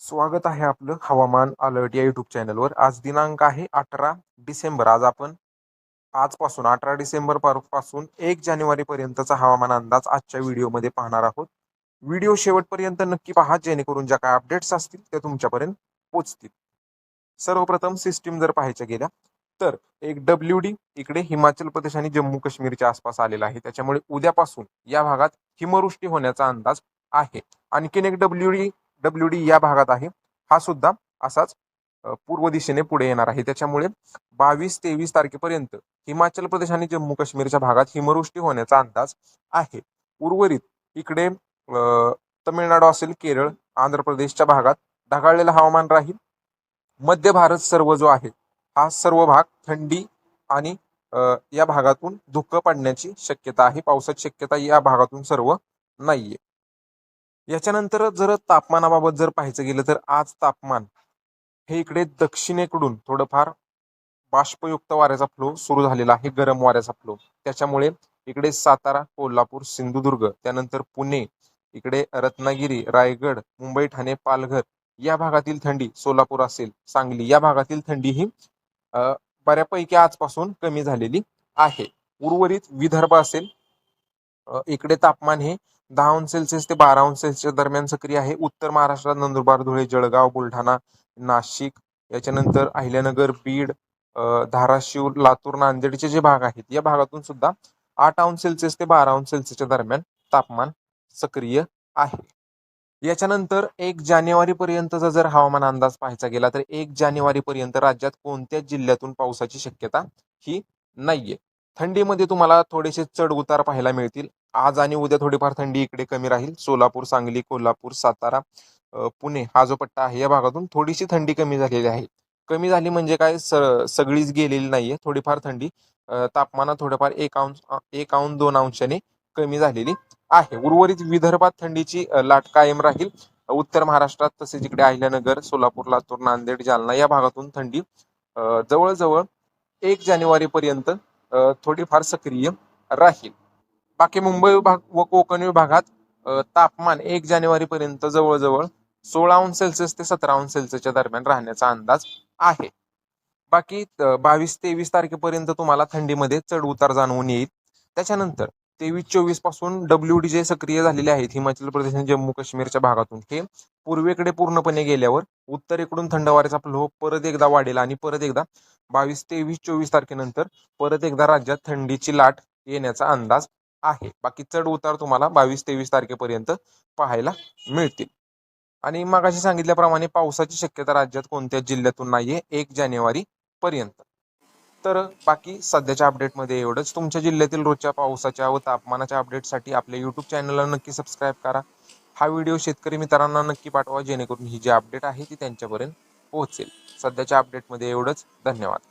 स्वागत आहे आपलं हवामान अलर्ट या युट्यूब चॅनलवर आज दिनांक आहे अठरा डिसेंबर. आज आपण आजपासून अठरा डिसेंबरपासून एक जानेवारी पर्यंतचा हवामान अंदाज आजच्या व्हिडिओमध्ये पाहणार आहोत. व्हिडिओ शेवटपर्यंत नक्की पहा जेणेकरून ज्या काय अपडेट्स असतील त्या तुमच्यापर्यंत पोचतील. सर्वप्रथम सिस्टीम जर पाहायच्या गेल्या तर एक डब्ल्यू डी इकडे हिमाचल प्रदेश आणि जम्मू काश्मीरच्या आसपास आलेला आहे. त्याच्यामुळे उद्यापासून या भागात हिमवृष्टी होण्याचा अंदाज आहे. आणखीन एक डब्ल्यू डी डब्ल्यू डी या भागात आहे. हा सुद्धा असाच पूर्व दिशेने पुढे येणार आहे. त्याच्यामुळे बावीस तेवीस तारखेपर्यंत हिमाचल प्रदेश आणि जम्मू काश्मीरच्या भागात हिमवृष्टी होण्याचा अंदाज आहे. उर्वरित इकडे तमिळनाडू असेल केरळ आंध्र प्रदेशच्या भागात ढगाळलेलं हवामान राहील. मध्य भारत सर्व जो आहे हा सर्व भाग थंडी आणि या भागातून धुकं पडण्याची शक्यता आहे. पावसाची शक्यता या भागातून सर्व नाहीये. याच्यानंतर जर तापमानाबाबत जर पाहायचं गेलं तर आज तापमान हे इकडे दक्षिणेकडून थोडंफार बाष्पयुक्त वाऱ्याचा फ्लो सुरू झालेला आहे गरम वाऱ्याचा फ्लो त्याच्यामुळे इकडे सातारा कोल्हापूर सिंधुदुर्ग त्यानंतर पुणे इकडे रत्नागिरी रायगड मुंबई ठाणे पालघर या भागातील थंडी सोलापूर असेल सांगली या भागातील थंडी ही बऱ्यापैकी आजपासून कमी झालेली आहे. उर्वरित विदर्भ असेल इकडे तापमान हे दहा अंश सेल्सिअस ते बारा अंश सेल्सिअस दरम्यान सक्रिय आहे. उत्तर महाराष्ट्रात नंदुरबार धुळे जळगाव बुलढाणा नाशिक याच्यानंतर अहिल्यानगर बीड धाराशिव लातूर नांदेडचे जे भाग आहेत या भागातून सुद्धा आठ अंश सेल्सिअस ते बारा अंश सेल्सिअसच्या दरम्यान तापमान सक्रिय आहे. याच्यानंतर एक जानेवारी पर्यंतचा जर हवामान अंदाज पाहायचा गेला तर एक जानेवारी पर्यंत राज्यात कोणत्याच जिल्ह्यातून पावसाची शक्यता ही नाहीये. थंडीमध्ये तुम्हाला थोडेसे चढ उतार पाहायला मिळतील. आज आणि उद्या थोडीफार थंडी इकडे कमी राहील. सोलापूर सांगली कोल्हापूर सातारा पुणे हा जो पट्टा आहे या भागातून थोडीशी थंडी कमी झालेली आहे. कमी झाली म्हणजे काय? स सगळीच गेलेली नाहीये. थोडीफार थंडी तापमानात थोडंफार एक अंश एक अंश दोन अंशाने कमी झालेली आहे. उर्वरित विदर्भात थंडीची लाट कायम राहील. उत्तर महाराष्ट्रात तसेच इकडे अहिल्यानगर सोलापूर लातूर नांदेड जालना या भागातून थंडी जवळजवळ एक जानेवारी पर्यंत थोडीफार सक्रिय राहील. बाकी मुंबई विभाग व कोकण विभागात तापमान एक जानेवारी पर्यंत जवळजवळ सोळा अंश सेल्सिअस ते सतरा अंश सेल्सिअसच्या दरम्यान राहण्याचा अंदाज आहे. बाकी बावीस तेवीस तारखेपर्यंत तुम्हाला थंडीमध्ये चढ उतार जाणवून येईल. त्याच्यानंतर तेवीस चोवीसपासून डब्ल्यू डी जे सक्रिय झालेले आहेत हिमाचल प्रदेश आणि जम्मू काश्मीरच्या भागातून. हे पूर्वेकडे पूर्णपणे गेल्यावर उत्तरेकडून थंड वाऱ्याचा फ्लो परत एकदा वाढेल आणि परत एकदा बावीस तेवीस चोवीस तारखेनंतर परत एकदा राज्यात थंडीची लाट येण्याचा अंदाज आहे. बाकी चढ उतार तुम्हाला बावीस तेवीस तारखेपर्यंत पाहायला मिळतील. आणि मगाशी सांगितल्याप्रमाणे पावसाची शक्यता राज्यात कोणत्याच जिल्ह्यातून नाहीये एक जानेवारी पर्यंत. तर बाकी सध्याच्या अपडेटमध्ये एवढंच. तुमच्या जिल्ह्यातील रोजच्या पावसाच्या व तापमानाच्या अपडेटसाठी आपल्या युट्यूब चॅनलला नक्की सबस्क्राईब करा. हा व्हिडिओ शेतकरी मित्रांना नक्की पाठवा जेणेकरून ही जी अपडेट आहे ती त्यांच्यापर्यंत पोहोचेल. सध्याच्या अपडेटमध्ये एवढंच. धन्यवाद.